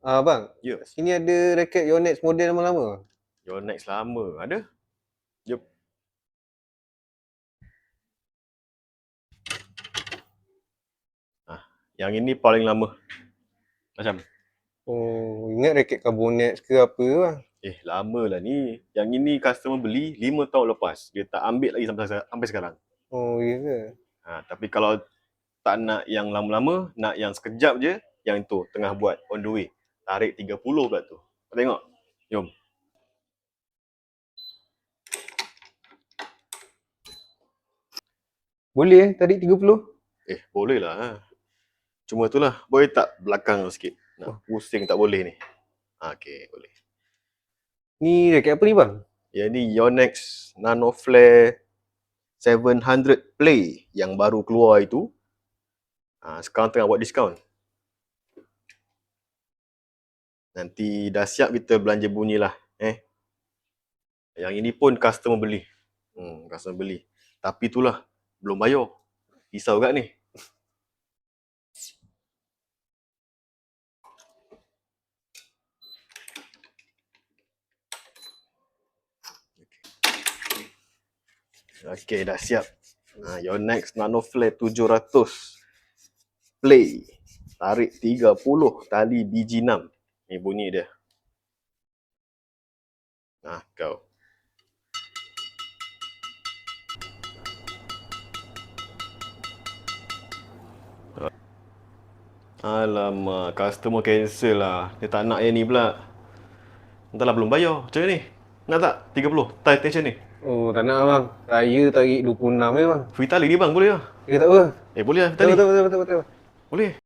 Ah bang, Ya. sini ada raket Yonex model lama-lama. Your next lama. Ada? Jom. Ah, yang ini paling lama. Macam? Oh, ingat raket Carbonex ke apa bang? Eh, lama lah ni. Yang ini customer beli 5 tahun lepas. Dia tak ambil lagi sampai, sampai sekarang. Oh, iya ke? Ha, tapi kalau tak nak yang lama-lama, nak yang sekejap je, yang tu tengah buat on the way. Tarik 30 pula tu. Kau tengok. Jom. Boleh eh, tarik 30? Eh, boleh lah. Ha. Cuma itulah, boleh tak belakang sikit? Nak pusing tak boleh ni. Ha, okay, boleh. Ni raket apa ni bang? Yang ni Yonex Nano Flare 700 Play yang baru keluar itu. Ha, sekarang tengah buat diskaun. Nanti dah siap kita belanja bunyi lah. Eh. Yang ini pun customer beli. Hmm, customer beli. Tapi itulah, belum bayar. Risau kat ni. Okey, dah siap. Ha, your next Nano Flare 700 Play. Tarik 30 tali BG6. Ni bunyi dia. Nah, kau. Alamak, customer cancel lah. Dia tak nak yang ni pula. Entahlah belum bayar. Macam ni? Nak tak? 30 tie tension ni. Oh, tak nak bang. Saya tarik 26 je bang. Free tali ni bang, boleh lah. Ya tak apa. Eh boleh lah free Betul, tali. betul, betul, betul, betul. Boleh.